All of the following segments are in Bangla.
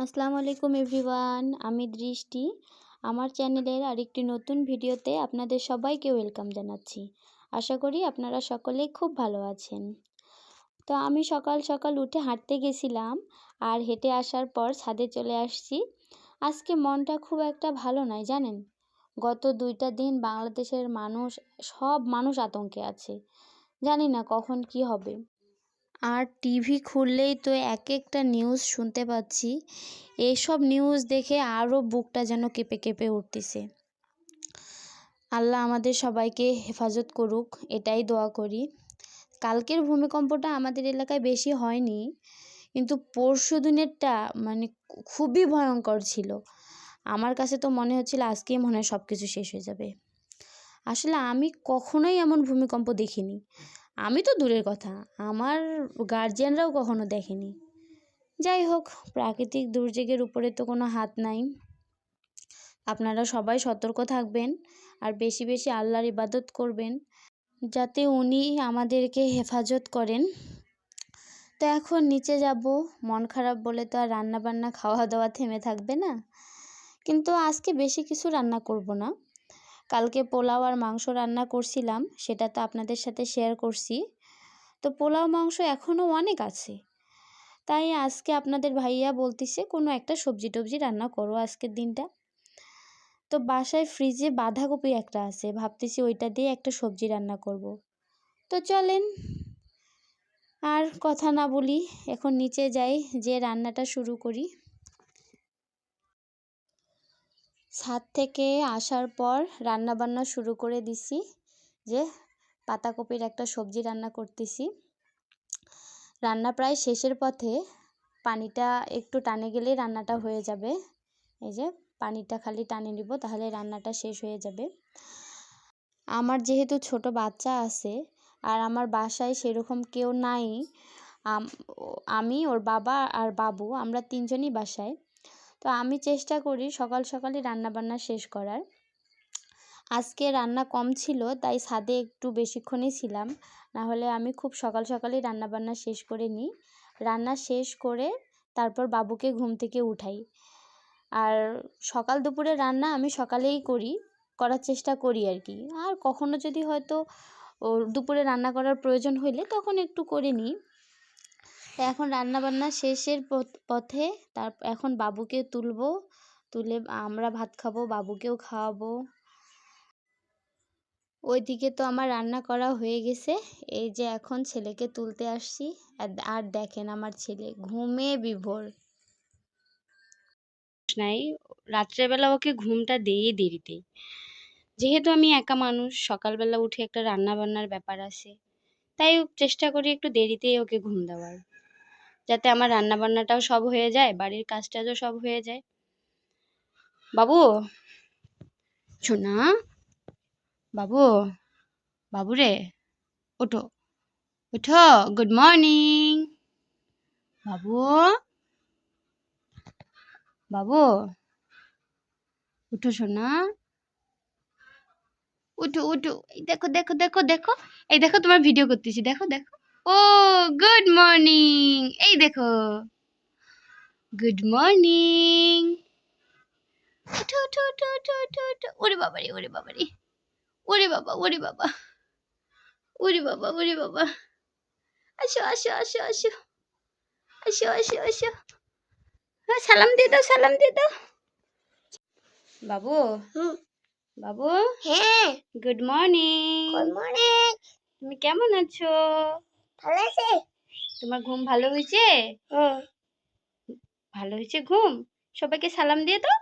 আসসালামু আলাইকুম এভরিওয়ান, আমি দৃষ্টি। আমার চ্যানেলের আরেকটি নতুন ভিডিওতে আপনাদের সবাইকে ওয়েলকাম জানাচ্ছি। আশা করি আপনারা সকলেই খুব ভালো আছেন। তো আমি সকাল সকাল উঠে হাঁটতে গেছিলাম আর হেঁটে আসার পর ছাদে চলে আসছি। আজকে মনটা খুব একটা ভালো নয় জানেন? গত দুইটা দিন বাংলাদেশের মানুষ, সব মানুষ আতঙ্কে আছে। জানি না কখন কি হবে। আর টিভি খুললেই তো এক একটা নিউজ শুনতে পাচ্ছি। এইসব নিউজ দেখে আরও বুকটা যেন কেঁপে কেঁপে উঠতেছে। আল্লাহ আমাদের সবাইকে হেফাজত করুক, এটাই দোয়া করি। কালকের ভূমিকম্পটা আমাদের এলাকায় বেশি হয়নি, কিন্তু পরশু দিনেরটা মানে খুবই ভয়ঙ্কর ছিল। আমার কাছে তো মনে হচ্ছিল আজকেই মনে হয় সব কিছু শেষ হয়ে যাবে। আসলে আমি কখনোই এমন ভূমিকম্প দেখিনি। আমি তো দূরের কথা, আমার গার্জিয়ানরাও কখনো দেখেনি। যাই হোক, প্রাকৃতিক দুর্যোগের উপরে তো কোনো হাত নাই। আপনারা সবাই সতর্ক থাকবেন আর বেশি বেশি আল্লাহর ইবাদত করবেন, যাতে উনি আমাদেরকে হেফাজত করেন। তো এখন নিচে যাব, মন খারাপ বলে তো আর রান্না বান্না খাওয়া দাওয়া থেমে থাকবে না। কিন্তু আজকে বেশি কিছু রান্না করব না। কালকে পোলাও আর মাংস রান্না করছিলাম, সেটা তো আপনাদের সাথে শেয়ার করছি। তো পোলাও মাংস এখনও অনেক আছে। তাই আজকে আপনাদের ভাইয়া বলতেছে, কোনো একটা সবজি টবজি রান্না করো আজকের দিনটা। তো বাসায় ফ্রিজে বাঁধাকপি একটা আছে, ভাবতেছি ওইটা দিয়ে একটা সবজি রান্না করব। তো চলেন, আর কথা না বলি, এখন নিচে যাই, যে রান্নাটা শুরু করি। ছাদ থেকে আসার পর রান্না বান্না শুরু করে দিছি, যে পাতাকপির একটা সবজি রান্না করতেছি। রান্না প্রায় শেষের পথে পানিটা একটু টানে গেলেই রান্নাটা হয়ে যাবে। এই যে পানিটা খালি টানে নিব, তাহলে রান্নাটা শেষ হয়ে যাবে। আমার যেহেতু ছোট বাচ্চা আছে আর আমার বাসায় সেরকম কেউ নাই আমি, ওর বাবা আর বাবু, আমরা তিনজনই বাসায়। তো আমি চেষ্টা করি সকাল সকালই রান্নাবান্না শেষ করার। আজকে রান্না কম ছিল, তাই ছাদে একটু বেশিক্ষণই ছিলাম। না হলে আমি খুব সকাল সকালই রান্নাবান্না শেষ করে নিই। রান্না শেষ করে তারপর বাবুকে ঘুম থেকে উঠাই। আর সকাল দুপুরে রান্না আমি সকালেই করি, করার চেষ্টা করি আর কি। আর কখনো যদি হয়তো দুপুরে রান্না করার প্রয়োজন হইলে তখন একটু করে নিই। এখন রান্নাবান্না শেষের পথে তার, এখন বাবুকে তুলবো, তুলে আমরা ভাত খাব, বাবুকেও খাওয়াবো। ওইদিকে তো আমার রান্না করা হয়ে গেছে, এই যে এখন ছেলেকে তুলতে আসছি। আর দেখেন আমার ছেলে ঘুমে বিভোর। নাই, রাত্রেবেলা ওকে ঘুমটা দেই দেরিতে। যেহেতু আমি একা মানুষ, সকালবেলা উঠে একটা রান্না বান্নার ব্যাপার আছে, তাই চেষ্টা করি একটু দেরিতেই ওকে ঘুম দেওয়ার। যাতে আমার রান্না বান্নাটাও সব হয়ে যায়, বাড়ির কাজ টাজও সব হয়ে যায়। বাবু, শোনা, বাবু বাবু রে, ওঠো ওঠো গুড মর্নিং বাবু বাবু উঠো শোনা। উঠো উঠো দেখো দেখো দেখো দেখো, এই দেখো তোমার ভিডিও করতেছি, দেখো দেখো। ও গুড মর্নিং এই দেখো। গুড মর্নিং ওরে বাবারে ওরে বাবারে। ওরে বাবা ওরে বাবা। ওরে বাবা ওরে বাবা। আসো আসো আসো আসো। আসো আসো আসো। সালাম দিয়ে দাও সালাম দিয়ে দাও। বাবু? বাবু? হ্যাঁ। গুড মর্নিং গুড মর্নিং তুমি কেমন আছো? ভালো আছে? তোমার ঘুম ভালো হয়েছে? ভালো হয়েছে ঘুম? সবাইকে সালাম দিয়ে দাও।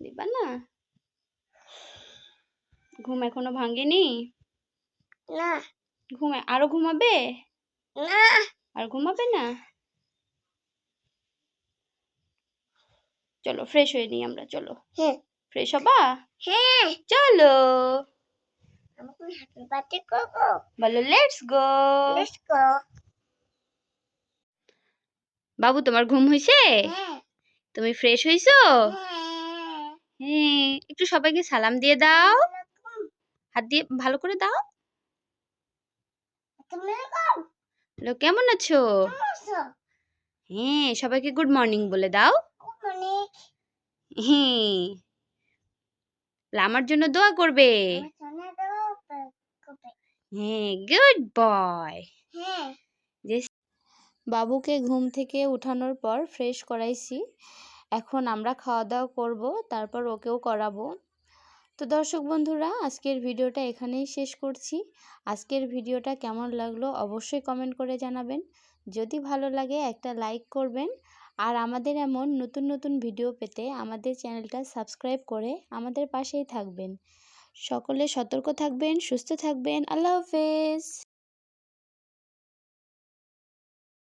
দিবা না? ঘুম এখনও ভাঙেনি? না। ঘুম আরও ঘুমাবে? না। আর ঘুমাবে না? চলো ফ্রেশ হয়ে নিই আমরা চলো। হ্যাঁ। ফ্রেশ হবা? হ্যাঁ। চলো। আমাকে হ্যাপি বার্থডে করব বলো লেটস গো লেটস গো বাবু তোমার ঘুম হয়েছে হ্যাঁ। তুমি ফ্রেশ হয়েছো হ্যাঁ। হ্যাঁ একটু সবাইকে সালাম দিয়ে দাও। হাত দিয়ে ভালো করে দাও। হ্যালো কেমন আছো? হ্যাঁ সবাইকে গুড মর্নিং বলে দাও। হ্যাঁ। আমার জন্য দোয়া করবে আমার সোনা দাও কবে হ্যাঁ গুড বয়। হ্যাঁ। বাবুকে ঘুম থেকে উঠানোর পর ফ্রেশ করাইছি। এখন আমরা খাওয়া দাওয়া করব তারপর ওকেও করাবো। তো দর্শক বন্ধুরা আজকের ভিডিওটা এখানেই শেষ করছি। আজকের ভিডিওটা কেমন লাগল অবশ্যই কমেন্ট করে জানাবেন। যদি ভালো লাগে একটা লাইক করবেন। আর আমাদের এমন নতুন নতুন ভিডিও পেতে আমাদের চ্যানেলটা সাবস্ক্রাইব করে আমাদের পাশেই থাকবেন। সকলে সতর্ক থাকবেন সুস্থ থাকবেন। আল্লাহ হাফেজ।